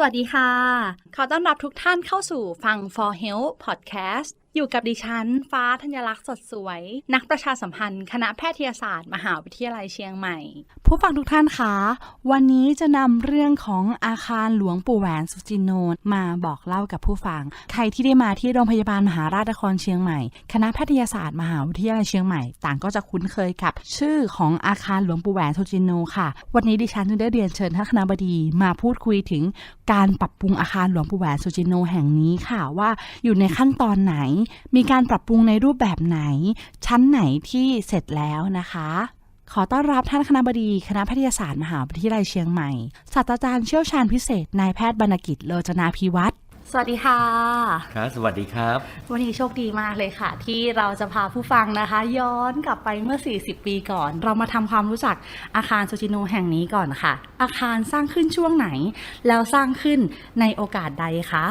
สวัสดีค่ะ ขอต้อนรับทุกท่านเข้าสู่ฟัง For Health Podcast อยู่กับดิฉัน ฟ้าธัญลักษณ์สดสวย นักประชาสัมพันธ์ คณะแพทยศาสตร์ มหาวิทยาลัยเชียงใหม่ ผู้ฟังทุกท่านคะ วันนี้จะนำเรื่องของอาคารหลวงปู่แหวนสุจินโนมาบอกเล่ากับผู้ฟัง ใครที่ได้มาที่โรงพยาบาลมหาราชนครเชียงใหม่ คณะแพทยศาสตร์ มหาวิทยาลัยเชียงใหม่ ต่างก็จะคุ้นเคยกับ ชื่อของอาคารหลวงปู่แหวนสุจินโนค่ะ วันนี้ดิฉันจึงได้เรียนเชิญท่านคณะบดีมาพูดคุยถึงการปรับปรุงอาคารหลวงปู่แหวนสุจินโนแห่งนี้ค่ะว่าอยู่ในขั้นตอนไหนมีการปรับปรุงในรูปแบบไหน ชั้นไหนที่เสร็จแล้วนะคะขอต้อนรับท่านคณะบดีคณะแพทยศาสตร์มหาวิทยาลัยเชียงใหม่ ศาสตราจารย์เชี่ยวชาญพิเศษ นายแพทย์บรรณกิจโลจนาพิวัตรสวัสดีค่ะ ครับ สวัสดีครับ วันนี้โชคดีมากเลยค่ะ ที่เราจะพาผู้ฟังนะคะ ย้อนกลับไปเมื่อ 40 ปีก่อน เรามาทำความรู้จักอาคารซูจิโนแห่งนี้ก่อนค่ะ อาคารสร้างขึ้นช่วงไหน แล้วสร้างขึ้นในโอกาสใดคะ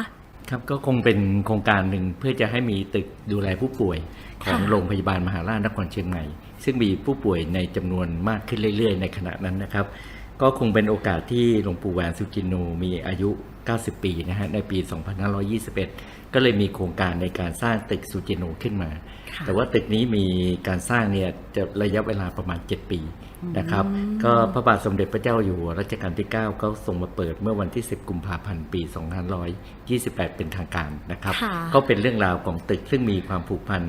ครับก็คงเป็นโครงการหนึ่งเพื่อจะให้มีตึกดูแลผู้ป่วยของค่ะโรงพยาบาลมหาราชนครเชียงใหม่ ซึ่งมีผู้ป่วยในจำนวนมากขึ้นเรื่อย ๆ ในขณะนั้นนะครับ ก็คงเป็นโอกาสที่หลวงปู่แหวนสุจินโนมีอายุ 90 ปีนะฮะในปี 2521 ก็เลยมีโครงการในการสร้างตึกสุจินโนขึ้นมาค่ะแต่ว่าตึกนี้มีการสร้างเนี่ยจะระยะเวลาประมาณ 7 ปีนะครับอืมก็พระบาทสมเด็จพระเจ้าอยู่หัวรัชกาลที่ 9 ก็ทรงมาเปิดเมื่อวันที่ 10 กุมภาพันธ์ ปี 2528 เป็นทางการนะครับค่ะก็เป็นเรื่องราวของตึกซึ่งมีความผูกพัน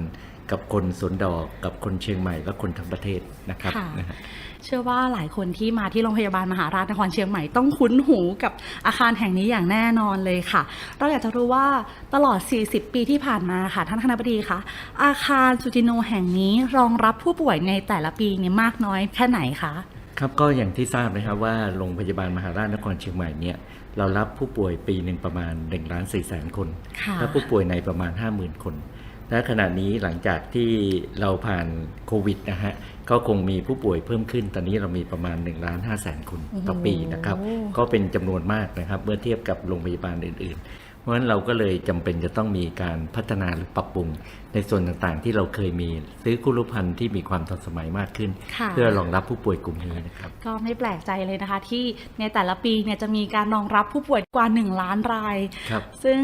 กับคนสวนดอกกับคนเชียงใหม่และคนทั้งประเทศนะครับค่ะนะฮะเชื่อว่าหลายคนที่มาที่โรงพยาบาลมหาราชนครเชียงใหม่ต้องคุ้นหูกับอาคารแห่งนี้อย่างแน่นอนเลยค่ะ เราอยากจะรู้ว่าตลอด 40 ปีที่ผ่านมาค่ะท่านคณะบดีคะอาคารสุจิโนแห่งนี้รองรับผู้ป่วยในแต่ละปีเนี่ยมากน้อยแค่ไหนคะครับก็อย่างที่ทราบนะครับว่าโรงพยาบาลมหาราชนครเชียงใหม่เนี่ยเรารับผู้ป่วยปีหนึ่งประมาณ1ล้าน4แสนคนค่ะและผู้ป่วยในประมาณ 50,000 คน และขณะนี้หลังจากที่เราผ่านโควิดนะฮะก็คงมีผู้ป่วยเพิ่มขึ้น ตอนนี้เรามีประมาณ1ล้าน5แสนคนต่อปีนะครับโอ้ก็เป็นจำนวนมากนะครับเมื่อเทียบกับโรงพยาบาลอื่น ๆ เพราะฉะนั้นเราก็เลยจำเป็นจะต้องมีการพัฒนาหรือปรับปรุง ในส่วนต่างๆ ที่เราเคยมีซื้อคุรุพันธ์ที่มีความทันสมัยมากขึ้นค่ะเพื่อรองรับผู้ป่วยกลุ่มนี้นะครับก็ไม่แปลกใจเลยนะคะ ที่ในแต่ละปีเนี่ยจะมีการรองรับผู้ป่วยกว่า 1 ล้านรายครับซึ่ง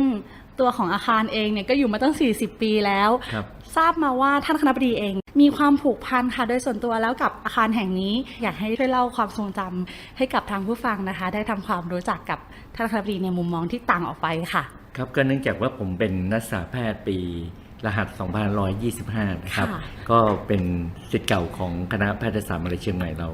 ตัวของอาคารเองเนี่ยก็อยู่มาตั้ง 40 ปีแล้ว ครับ ทราบมาว่าท่านคณะบดีเอง มีความผูกพันค่ะโดยส่วนตัวแล้วกับอาคารแห่งนี้ อยากให้ช่วยเล่าความทรงจำให้กับทางผู้ฟังนะคะ ได้ทำความรู้จักกับท่านคณะบดีในมุมมองที่ต่างออกไปค่ะ ครับก็เนื่องจากว่าผมเป็นนักศึกษาแพทย์ปีรหัส2525 นะครับ ค่ะ ก็เป็นศิษย์เก่าของคณะแพทยศาสตร์มหาวิทยาลัยเชียงใหม่เรา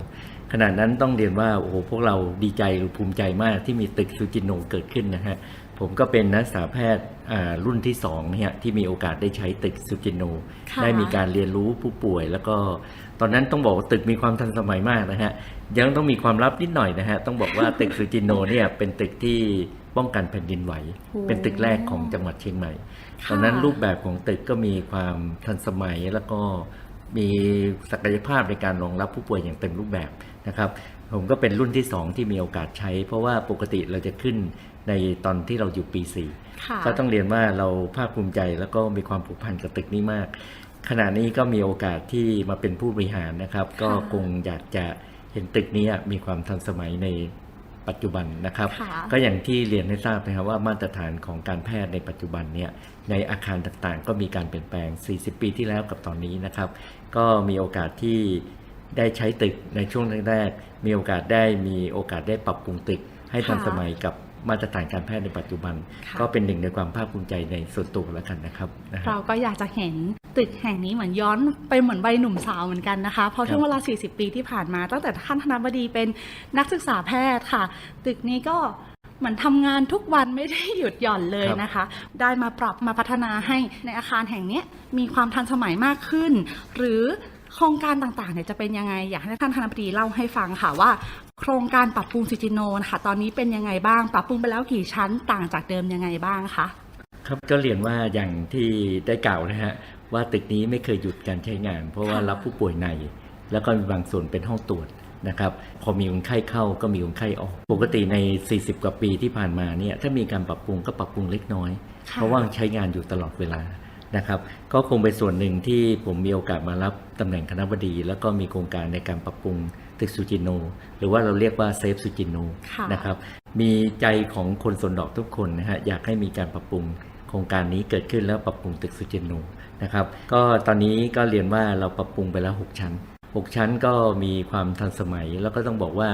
ขณะนั้นต้องเรียนว่า โอ้โห พวกเราดีใจหรือภูมิใจมากที่มีตึกซูจิโนเกิดขึ้นนะฮะ ผมก็เป็นนักศึกษาแพทย์อ่ารุ่นที่สองเนี่ยที่มีโอกาสได้ใช้ตึกซูจิโนค่ะได้มีการเรียนรู้ผู้ป่วย แล้วก็ตอนนั้นต้องบอกว่าตึกมีความทันสมัยมากนะฮะยังต้องมีความลับนิดหน่อยนะฮะต้องบอกว่าตึกซูจิโนเนี่ยเป็นตึกที่ป้องกันแผ่นดินไหวโอ้เป็นตึกแรกของจังหวัดเชียงใหม่ค่ะตอนนั้นรูปแบบของตึกก็มีความทันสมัยแล้วก็มีศักยภาพในการรองรับผู้ป่วยอย่างเต็มรูปแบบนะครับผมก็เป็นรุ่นที่สองที่มีโอกาสใช้ เพราะว่าปกติเราจะขึ้น ในตอนที่เราอยู่ปีสี่ค่ะก็ต้องเรียนว่าเราภาคภูมิใจแล้วก็มีความผูกพันกับตึกนี้มาก ขณะนี้ก็มีโอกาสที่มาเป็นผู้บริหารนะครับ ก็คงอยากจะเห็นตึกนี้มีความทันสมัยในปัจจุบันนะครับค่ะก็อย่างที่เรียนให้ทราบนะครับว่ามาตรฐานของการแพทย์ในปัจจุบันเนี่ยในอาคารต่างๆ ก็มีการเปลี่ยนแปลง 40 ปีที่แล้วกับตอนนี้นะครับ ก็มีโอกาสที่ได้ใช้ตึกในช่วงแรกๆมีโอกาสได้มีโอกาสได้ปรับปรุงตึกให้ทันค่ะสมัยกับ มาตรฐานการแพทย์ในปัจจุบันค่ะก็เป็นหนึ่งในความภาคภูมิใจในส่วนตัวแล้วกันนะครับนะฮะเราก็อยากจะเห็นตึกแห่งนี้เหมือนย้อนไปเหมือนวัยหนุ่มสาวเหมือนกันนะคะเพราะช่วงเวลา 40 ปีที่ผ่านมาตั้งแต่ท่านคณะบดีเป็นนักศึกษาแพทย์ค่ะ ตึกนี้ก็เหมือนทำงานทุกวันไม่ได้หยุดหย่อนเลยนะคะ ได้มาปรับมาพัฒนาให้ในอาคารแห่งเนี้ยมีความทันสมัยมากขึ้น หรือโครงการต่างๆเนี่ยจะเป็นยังไง อยากให้ท่านคณะบดีเล่าให้ฟังค่ะว่า โครงการปรับปรุงซิจิโนนะคะตอนนี้เป็นยังไงบ้าง ปรับปรุงไปแล้วกี่ชั้นต่างจากเดิมยังไงบ้างคะครับก็เรียนว่าอย่างที่ได้กล่าวนะฮะว่าตึกนี้ไม่เคยหยุดการใช้งาน เพราะว่าค่ะรับผู้ป่วยใน แล้วก็มีบางส่วนเป็นห้องตรวจนะครับพอมีคนไข้เข้าก็มีคนไข้ออก ปกติใน 40 กว่าปีที่ผ่านมาเนี่ยถ้ามีการปรับปรุงก็ปรับปรุงเล็กน้อยค่ะเพราะว่าใช้งานอยู่ตลอดเวลานะครับก็คงเป็นส่วนหนึ่งที่ผมมีโอกาสมารับตำแหน่งคณะบดี แล้วก็มีโครงการในการปรับปรุง ตึกซูจิโน หรือว่าเราเรียกว่าเซฟซูจิโนค่ะนะครับมีใจของคนสวนดอกทุกคนนะฮะอยากให้มีการปรับปรุงโครงการนี้เกิดขึ้นแล้วปรับปรุงตึกซูจิโนนะครับก็ตอนนี้ก็เรียนว่าเราปรับปรุงไปแล้ว 6 ชั้น 6 ชั้นก็มีความทันสมัย แล้วก็ต้องบอกว่า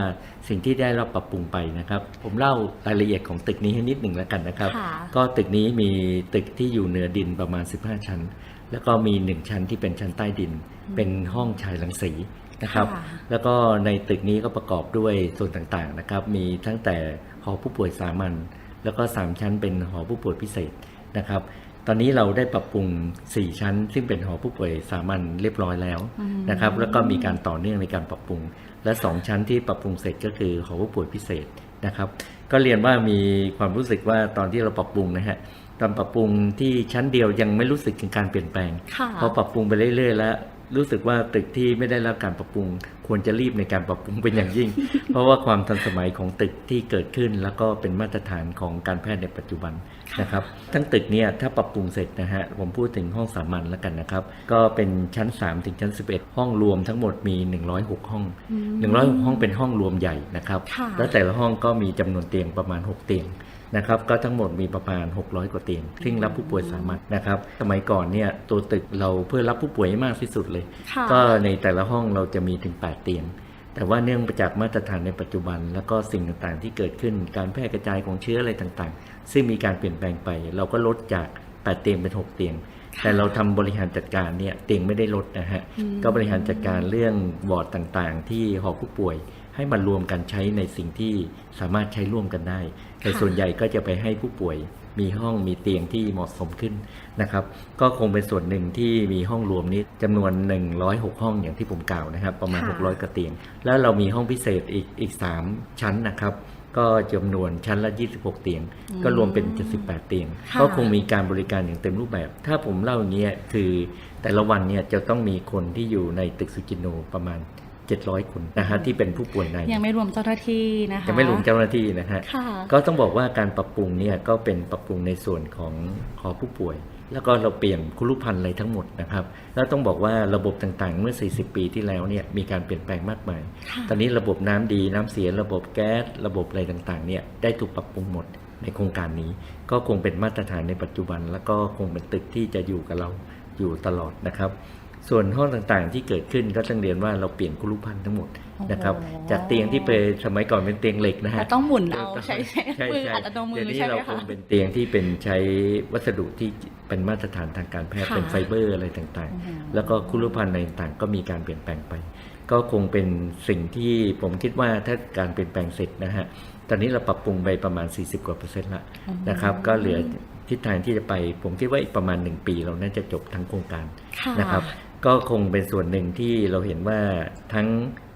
สิ่งที่ได้รับปรับปรุงไปนะครับ ผมเล่ารายละเอียดของตึกนี้ให้นิดหนึ่งแล้วกันนะครับค่ะก็ตึกนี้มีตึกที่อยู่เหนือดินประมาณ 15 ชั้น แล้วก็มี 1 ชั้นที่เป็นชั้นใต้ดิน เป็นห้องชายรังสี นะครับค่ะแล้วก็ในตึกนี้ก็ประกอบด้วยส่วนต่างๆนะครับ มีตั้งแต่หอผู้ป่วยสามัญแล้วก็ 3 ชั้นเป็นหอผู้ป่วยพิเศษนะครับ ตอนนี้เราได้ปรับปรุง 4 ชั้น ซึ่งเป็นหอผู้ป่วยสามัญเรียบร้อยแล้วนะครับ แล้วก็มีการต่อเนื่องในการปรับปรุง และ 2 ชั้นที่ปรับปรุงเสร็จก็คือหอผู้ป่วยพิเศษนะครับ ก็เรียนว่ามีความรู้สึกว่าตอนที่เราปรับปรุงนะฮะตอนปรับปรุงที่ชั้นเดียวยังไม่รู้สึกถึงการเปลี่ยนแปลงค่ะพอปรับปรุงไปเรื่อยๆ แล้ว รู้สึกว่าตึกที่ไม่ได้รับการปรับปรุง ควรจะรีบในการปรับปรุงเป็นอย่างยิ่ง เพราะว่าความทันสมัยของตึกที่เกิดขึ้น แล้วก็เป็นมาตรฐานของการแพทย์ในปัจจุบันนะครับ ทั้งตึกเนี่ยถ้าปรับปรุงเสร็จนะฮะผมพูดถึงห้องสามัญแล้วกันนะครับ ก็เป็นชั้น 3 ถึงชั้น 11 ห้องรวมทั้งหมดมี 106 ห้อง 106 ห้องเป็นห้องรวมใหญ่นะครับค่ะแล้วแต่ละห้องก็มีจำนวนเตียงประมาณ 6 เตียง นะครับก็ทั้งหมดมีประมาณ 600 กว่าเตียงซึ่งรับผู้ป่วยสามัญนะครับสมัยก่อนเนี่ยตัวตึกเราเพื่อรับผู้ป่วยให้มากที่สุดเลยค่ะก็ในแต่ละห้องเราจะมีถึง 8 เตียง แต่ว่าเนื่องมาจากมาตรฐานในปัจจุบัน แล้วก็สิ่งต่างๆที่เกิดขึ้นการแพร่กระจายของเชื้ออะไรต่างๆ ซึ่งมีการเปลี่ยนแปลงไป เราก็ลดจาก 8 เตียงเป็น 6 เตียงแต่เราทำบริหารจัดการเนี่ยเตียงไม่ได้ลดนะฮะอืมก็บริหารจัดการเรื่องวอร์ดต่างๆ ที่หอผู้ป่วย ให้มันรวมกันใช้ในสิ่งที่สามารถใช้ร่วมกันได้ แต่ส่วนใหญ่ก็จะไปให้ผู้ป่วยมีห้องมีเตียงที่เหมาะสมขึ้นนะครับ ก็คงเป็นส่วนหนึ่งที่มีห้องรวมนี้จำนวน 106 ห้องอย่างที่ผมกล่าวนะครับ ประมาณค่ะ600กว่าเตียง แล้วเรามีห้องพิเศษอีกอีก 3 ชั้นนะครับ ก็จำนวนชั้นละ 26 เตียง ก็รวมเป็น 78 เตียงค่ะก็คงมีการบริการอย่างเต็มรูปแบบ ถ้าผมเล่าอย่างเงี้ยคือแต่ละวันเนี่ยจะต้องมีคนที่อยู่ในตึกสุจินโนประมาณ 700 คนนะฮะที่เป็นผู้ป่วยในยังไม่รวมเจ้าหน้าที่นะคะจะไม่รวมเจ้าหน้าที่นะฮะค่ะก็ต้องบอกว่าการปรับปรุงเนี่ยก็เป็นปรับปรุงในส่วนของหอผู้ป่วย แล้วก็เราเปลี่ยนคุรุพันธ์อะไรทั้งหมดนะครับ แล้วต้องบอกว่าระบบต่างๆ เมื่อ 40 ปีที่แล้วเนี่ยมีการเปลี่ยนแปลงมากมายค่ะตอนนี้ระบบน้ำดีน้ำเสียระบบแก๊สระบบอะไรต่างๆเนี่ยได้ถูกปรับปรุงหมดในโครงการนี้ก็คงเป็นมาตรฐานในปัจจุบัน แล้วก็คงเป็นตึกที่จะอยู่กับเราอยู่ตลอดนะครับ ส่วนห้องต่างๆที่เกิดขึ้นก็ต้องเรียนว่าเราเปลี่ยนคุรุพันธ์ทั้งหมดนะครับโอ้โหจากเตียงที่เป็นสมัยก่อนเป็นเตียงเหล็กนะฮะแต่ต้องหมุนเอาใช้ใช้ใช่มือใช่อัดเอามือเดี๋ยวนี้ใช่ไหมเราคคะงเป็นเตียงที่เป็นใช้วัสดุที่เป็นมาตรฐานทางการแพทย์ค่ะเป็นไฟเบอร์อะไรต่างอือฮึๆแล้วก็คุรุพันธ์อะไรต่างๆ ก็มีการเปลี่ยนแปลงไป ก็คงเป็นสิ่งที่ผมคิดว่าถ้าการเปลี่ยนแปลงเสร็จนะฮะตอนนี้เราปรับปรุงไปประมาณ 40 กว่าเปอร์เซ็นต์ละนะครับ ก็เหลือทิศทางที่จะไป ผมคิดว่าอีกประมาณ 1 ปี เราน่าจะจบทั้งโครงการค่ะนะครับ ก็คงเป็นส่วนหนึ่งที่เราเห็นว่าทั้ง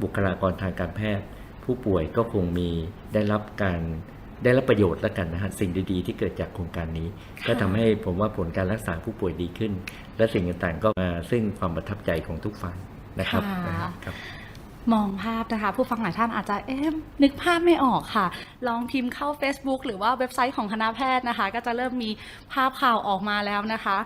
บุคลากรทางการแพทย์ ผู้ป่วยก็คงมีได้รับการได้รับประโยชน์แล้วกันนะฮะสิ่งดีๆ ที่เกิดจากโครงการนี้ ก็ทำให้ผมว่าผลการรักษาผู้ป่วยดีขึ้น และสิ่งต่างๆก็มาซึ่งความประทับใจของทุกฝ่ายนะครับค่ะนะฮะครับมองภาพนะคะ ผู้ฟังหลายท่านอาจจะเอ๊ะนึกภาพไม่ออกค่ะ ลองพิมพ์เข้า Facebook หรือว่าเว็บไซต์ของคณะแพทย์นะคะ ก็จะเริ่มมีภาพข่าวออกมาแล้วนะคะ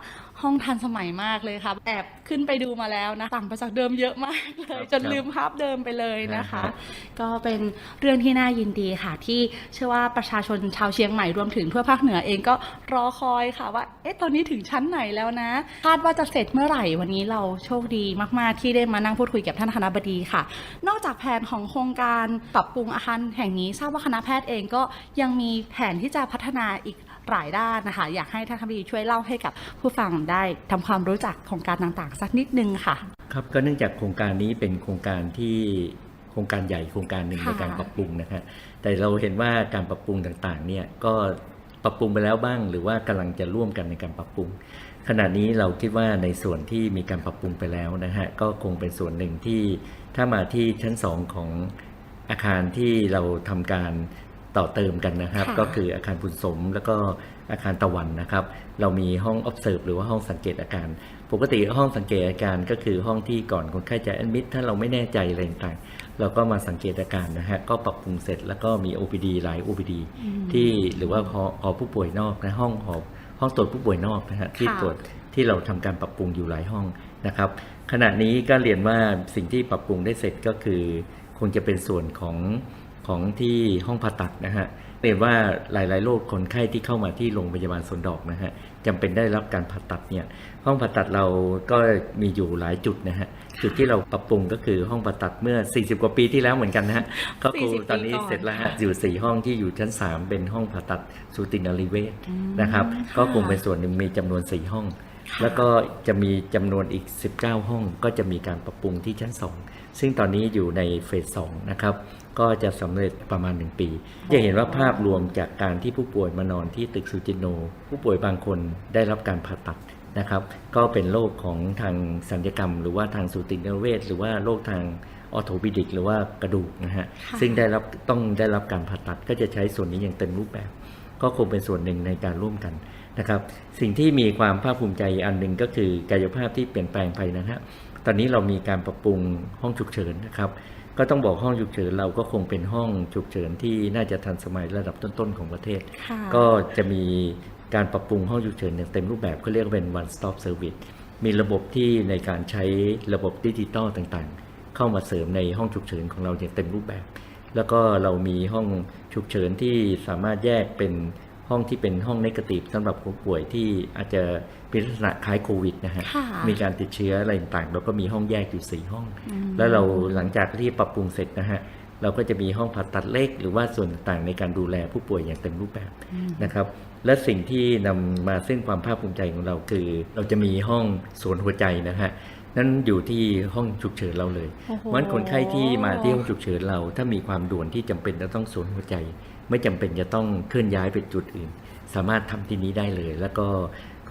ห้องทันสมัยมากเลยค่ะแอบขึ้นไปดูมาแล้วนะต่างไปจากเดิมเยอะมากเลยครับจนลืมภาพเดิมไปเลยนะคะครับก็เป็นเรื่องที่น่ายินดีค่ะ ที่เชื่อว่าประชาชนชาวเชียงใหม่รวมถึงทั่วภาคเหนือเองก็รอคอยค่ะว่าเอ๊ะตอนนี้ถึงชั้นไหนแล้วนะ คาดว่าจะเสร็จเมื่อไหร่วันนี้เราโชคดีมาก ๆ ที่ได้มานั่งพูดคุยกับท่านคณะบดีค่ะ นอกจากแผนของโครงการปรับปรุงอาคารแห่งนี้ทราบว่าคณะแพทย์เองก็ยังมีแผนที่จะพัฒนาอีก หลายด้านนะคะ อยากให้ท่านคณะบดีช่วยเล่าให้กับผู้ฟังได้ทำความรู้จักโครงการต่างๆ สักนิดนึงค่ะ ครับก็เนื่องจากโครงการนี้เป็นโครงการที่โครงการใหญ่โครงการหนึ่งค่ะในการปรับปรุงนะฮะแต่เราเห็นว่าการปรับปรุงต่างๆเนี่ยก็ปรับปรุงไปแล้วบ้าง หรือว่ากำลังจะร่วมกันในการปรับปรุงขณะนี้เราคิดว่าในส่วนที่มีการปรับปรุงไปแล้วนะฮะก็คงเป็นส่วนหนึ่งที่ถ้ามาที่ชั้นสองของอาคารที่เราทำการ ต่อเติมกันนะครับ ค่ะ ก็คืออาคารบุญสมแล้วก็อาคารตะวันนะครับ เรามีห้อง observe หรือว่าห้องสังเกตอาการ ปกติห้องสังเกตอาการก็คือห้องที่ก่อนคนไข้จะ admit ถ้าเราไม่แน่ใจอะไรต่างๆเราก็มาสังเกตอาการนะฮะก็ปรับปรุงเสร็จแล้วก็มี OPD หลาย OPD ที่หรือว่าหอหอผู้ป่วยนอกนะห้องหอห้องตรวจผู้ป่วยนอกนะฮะที่ค่ะ ตรวจ ที่เราทำการปรับปรุงอยู่หลายห้องนะครับ ขณะนี้ก็เรียนว่าสิ่งที่ปรับปรุงได้เสร็จก็คือ คงจะเป็นส่วนของ ของที่ห้องผ่าตัดนะฮะเรียนว่าหลาย ๆ โรคคนไข้ที่เข้ามาที่โรงพยาบาลสวนดอกนะฮะจำเป็นได้รับการผ่าตัดเนี่ยห้องผ่าตัดเราก็มีอยู่หลายจุดนะฮะจุดที่เราปรับปรุงก็คือห้องผ่าตัดเมื่อ 40 กว่าปีที่แล้วเหมือนกันนะฮะก็คือ40ตอนนี้ปีก่อนเสร็จแล้วฮะค่ะอยู่ 4 ห้องที่อยู่ชั้น 3 เป็นห้องผ่าตัดสูตินรีเวชอืมนะครับค่ะก็คงเป็นส่วนหนึ่งมีจำนวน 4 ห้องค่ะแล้วก็จะมีจำนวนอีก 19 ห้อง ก็จะมีการปรับปรุงที่ชั้น 2 ซึ่งตอนนี้อยู่ในเฟส2นะครับ ก็จะสำเร็จประมาณ 1 ปี จะเห็นว่าภาพรวมจากการที่ผู้ป่วยมานอนที่ตึกซูจิโน ผู้ป่วยบางคนได้รับการผ่าตัดนะครับ ก็เป็นโรคของทางสัญญกรรม หรือว่าทางสูตินเวชหรือว่าโรคทางออโทปิดิกหรือว่ากระดูกนะฮะค่ะซึ่งได้รับต้องได้รับการผ่าตัดก็จะใช้ส่วนนี้อย่างเต็มรูปแบบ ก็คงเป็นส่วนหนึ่งในการร่วมกันนะครับ สิ่งที่มีความภาคภูมิใจอันหนึ่งก็คือกายภาพที่เปลี่ยนแปลงไปนะฮะ ตอนนี้เรามีการปรับปรุงห้องฉุกเฉินนะครับ ก็ต้องบอกห้องฉุกเฉินเราก็คงเป็นห้องฉุกเฉินที่น่าจะทันสมัยระดับต้นๆของประเทศค่ะก็จะมีการปรับปรุงห้องฉุกเฉินอย่างเต็มรูปแบบเขาเรียกว่าเป็น one stop service มีระบบที่ในการใช้ระบบดิจิตอลต่างๆ เข้ามาเสริมในห้องฉุกเฉินของเราอย่างเต็มรูปแบบ แล้วก็เรามีห้องฉุกเฉินที่สามารถแยกเป็น ห้องที่เป็นห้องนกาทีฟสำหรับผู้ป่วยที่อาจจะเป็นลักษณะคล้ายโควิดนะฮะค่ะมีการติดเชื้ออะไรต่างๆเราก็มีห้องแยกอยู่สี่ห้องอืมแล้วเราหลังจากที่ปรับปรุงเสร็จนะฮะเราก็จะมีห้องผ่าตัดเล็ก หรือว่าส่วนต่างๆในการดูแลผู้ป่วยอย่างเต็มรูปแบบอืมนะครับ และสิ่งที่นำมาซึ่งความภาคภูมิใจของเราคือ เราจะมีห้องสวนหัวใจนะฮะนั่นอยู่ที่ห้องฉุกเฉินเราเลยโอ้โหเพราะฉะนั้นคนไข้ที่มาที่ห้องฉุกเฉินเรา ถ้ามีความด่วนที่จำเป็นจะต้องสวนหัวใจ ไม่จำเป็นจะต้องเคลื่อนย้ายไปจุดอื่น สามารถทำที่นี้ได้เลย แล้วก็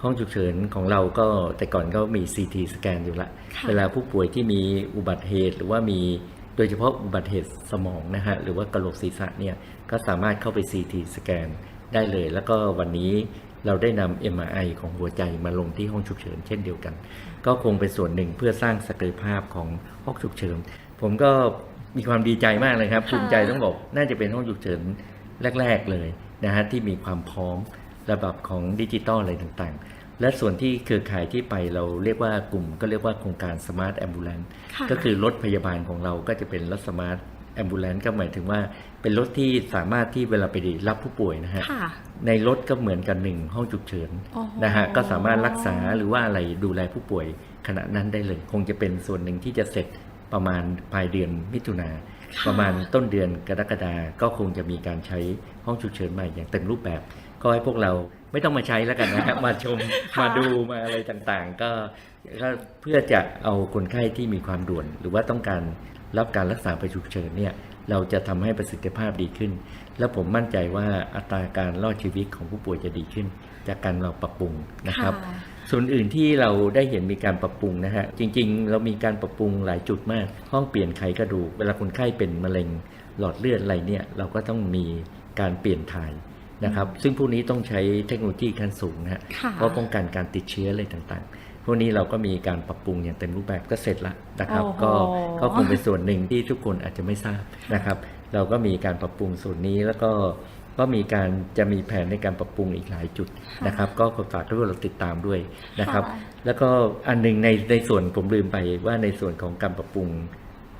ห้องฉุกเฉินของเราก็แต่ก่อนก็มี CT สแกนอยู่ละค่ะเวลาผู้ป่วยที่มีอุบัติเหตุหรือว่ามีโดยเฉพาะอุบัติเหตุสมองนะฮะหรือว่ากระโหลกศีรษะเนี่ยก็สามารถเข้าไป CT สแกนได้เลย แล้วก็วันนี้เราได้นำ MRI ของหัวใจมาลงที่ห้องฉุกเฉินเช่นเดียวกัน ก็คงเป็นส่วนหนึ่งเพื่อสร้างศักยภาพของห้องฉุกเฉิน ผมก็มีความดีใจมากเลยครับค่ะภูมิใจต้องบอกน่าจะเป็นห้องฉุกเฉิน แรก ๆ เลยนะฮะที่มีความพร้อมระดับของดิจิตอลอะไรต่างๆ และส่วนที่เครือข่ายที่ไปเราเรียกว่ากลุ่ม ก็เรียกว่าโครงการ Smart Ambulance ค่ะก็คือรถพยาบาลของเราก็จะเป็นรถ Smart Ambulance ก็หมายถึงว่าเป็นรถที่สามารถที่เวลาไปรับผู้ป่วยนะฮะค่ะในรถก็เหมือนกันหนึ่งห้องฉุกเฉินโอ้โหนะฮะก็สามารถรักษาหรือว่าอะไรดูแลผู้ป่วยขณะนั้นได้เลย คงจะเป็นส่วนหนึ่งที่จะเสร็จประมาณปลายเดือนมิถุนาค่ะ ประมาณต้นเดือนกรกฎาก็คงจะมีการใช้ห้องฉุกเฉินใหม่อย่างเต็มรูปแบบ ก็ให้พวกเราไม่ต้องมาใช้แล้วกันนะฮะมาชมค่ะมาดูมาอะไรต่างๆก็ก็เพื่อจะเอาคนไข้ที่มีความด่วน หรือว่าต้องการรับการรักษาไปฉุกเฉินเนี่ยเราจะทำให้ประสิทธิภาพดีขึ้น แล้วผมมั่นใจว่าอัตราการรอดชีวิตของผู้ป่วยจะดีขึ้น จากการเราปรับปรุงนะครับค่ะ ส่วนอื่นที่เราได้เห็นมีการปรับปรุงนะฮะ จริงๆ เรามีการปรับปรุงหลายจุดมาก ห้องเปลี่ยนไขกระดูก เวลาคนไข้เป็นมะเร็งหลอดเลือดอะไรเนี่ย เราก็ต้องมีการเปลี่ยนถ่ายนะครับ ซึ่งพวกนี้ต้องใช้เทคโนโลยีขั้นสูงนะฮะค่ะเพราะป้องกันการติดเชื้ออะไรต่างๆ พวกนี้เราก็มีการปรับปรุงอย่างเต็มรูปแบบก็เสร็จละนะครับโอ้โหก็ก็คงเป็นส่วนหนึ่งที่ทุกคนอาจจะไม่ทราบนะครับ เราก็มีการปรับปรุงส่วนนี้แล้วก็ ก็มีการจะมีแผนในการปรับปรุงอีกหลายจุดนะครับ ก็ขอฝากทุกคนเราติดตามด้วยนะครับค่ะแล้วก็อันหนึ่งในในส่วนผมลืมไปว่าในส่วนของการปรับปรุง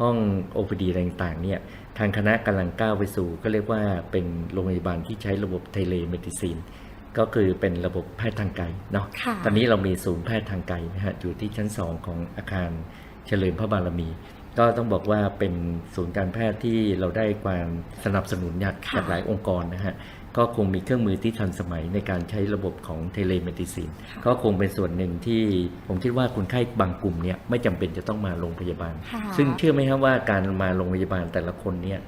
ห้อง OPD อะไรต่างๆเนี่ยทางคณะกำลังก้าวไปสู่ก็เรียกว่าเป็นโรงพยาบาลที่ใช้ระบบเทเลเมดิซินก็คือเป็นระบบแพทย์ทางไกลเนาะค่ะตอนนี้เรามีศูนย์แพทย์ทางไกลนะฮะอยู่ที่ชั้น 2 ของอาคารเฉลิมพระบารมี ก็ต้องบอกว่าเป็นศูนย์การแพทย์ที่เราได้ความสนับสนุนจากค่ะจากหลายองค์กรนะฮะก็คงมีเครื่องมือที่ทันสมัยในการใช้ระบบของเทเลเมดิซินค่ะก็คงเป็นส่วนหนึ่งที่ผมคิดว่าคนไข้บางกลุ่มเนี่ยไม่จำเป็นจะต้องมาโรงพยาบาลค่ะซึ่งเชื่อไหมครับว่าการมาโรงพยาบาลแต่ละคนเนี่ย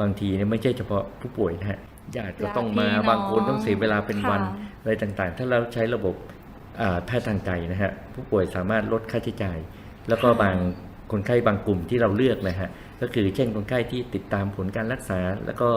บางทีเนี่ยไม่ใช่เฉพาะผู้ป่วยนะฮะญาติก็ต้องมาญาติพี่น้องบางคนต้องเสียเวลาเป็นวันค่ะอะไรต่างๆ ถ้าเราใช้ระบบอ่าแพทย์ทางใจนะฮะผู้ป่วยสามารถลดค่าใช้จ่าย แล้วก็บาง คนไข้บางกลุ่มที่เราเลือกนะฮะก็คือเช่นคนไข้ที่ติดตามผลการรักษาแล้วก็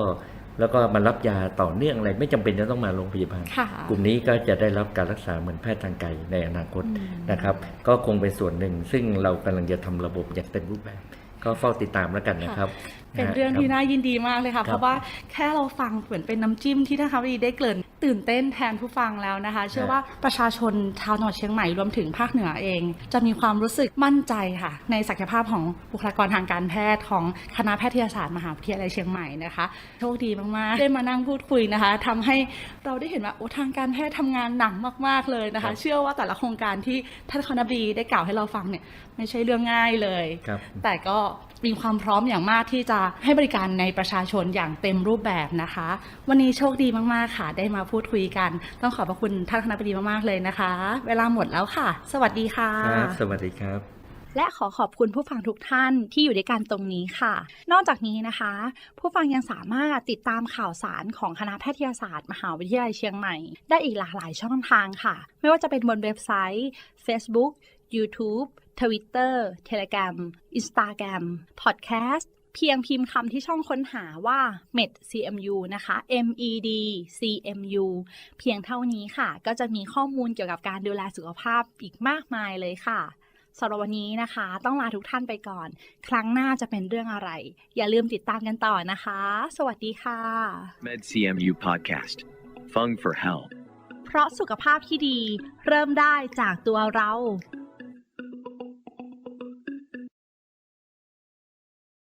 แล้วก็มารับยาต่อเนื่องอะไรไม่จำเป็นจะต้องมาโรงพยาบาลค่ะกลุ่มนี้ก็จะได้รับการรักษาเหมือนแพทย์ทางไกลในอนาคตอืมนะครับ ก็คงเป็นส่วนหนึ่ง ซึ่งเรากำลังจะทำระบบอย่างเต็มรูปแบบ ก็เฝ้าติดตามแล้วกันนะครับ เป็นเรื่องที่น่ายินดีมากเลยค่ะครับเพราะว่าแค่เราฟังเหมือนเป็นน้ำจิ้มที่ท่านคณะบดีได้เกริ่นตื่นเต้นแทนผู้ฟังแล้วนะคะ เชื่อว่าประชาชนชาวจังหวัดเชียงใหม่รวมถึงภาคเหนือเอง จะมีความรู้สึกมั่นใจค่ะ ในศักยภาพของบุคลากรทางการแพทย์ของคณะแพทยศาสตร์มหาวิทยาลัยเชียงใหม่นะคะโชคดีมากๆได้มานั่งพูดคุยนะคะทำให้เราได้เห็นว่าโอ้ทางการแพทย์ทำงานหนักมาก ๆเลยนะครัคะบเชื่อว่าแต่ละโครงการที่ท่านคณะบดีได้กล่าวให้เราฟังเนี่ยไม่ใช่เรื่องง่ายเลยครับแต่ก็ มีความพร้อมอย่างมากที่จะให้บริการในประชาชนอย่างเต็มรูปแบบนะคะ วันนี้โชคดีมากๆค่ะ ได้มาพูดคุยกัน ต้องขอบพระคุณท่านคณะบดีมากๆเลยนะคะ เวลาหมดแล้วค่ะ สวัสดีค่ะครับสวัสดีครับและขอขอบคุณผู้ฟังทุกท่านที่อยู่ด้วยกันตรงนี้ค่ะ นอกจากนี้นะคะ ผู้ฟังยังสามารถติดตามข่าวสารของคณะแพทยศาสตร์ มหาวิทยาลัยเชียงใหม่ ได้อีกหลากหลายช่องทางค่ะ ไม่ว่าจะเป็นบนเว็บไซต์ Facebook YouTube Twitter Telegram Instagram Podcast เพียงพิมพ์คำที่ช่องค้นหาว่า med cmu นะคะ med cmu เพียงเท่านี้ค่ะ ก็จะมีข้อมูลเกี่ยวกับการดูแลสุขภาพอีกมากมายเลยค่ะสำหรับวันนี้นะคะ ต้องลาทุกท่านไปก่อน ครั้งหน้าจะเป็นเรื่องอะไร อย่าลืมติดตามกันต่อนะคะ สวัสดีค่ะ MedCMU Podcast. Fung for Health. เพราะสุขภาพที่ดี เริ่มได้จากตัวเรา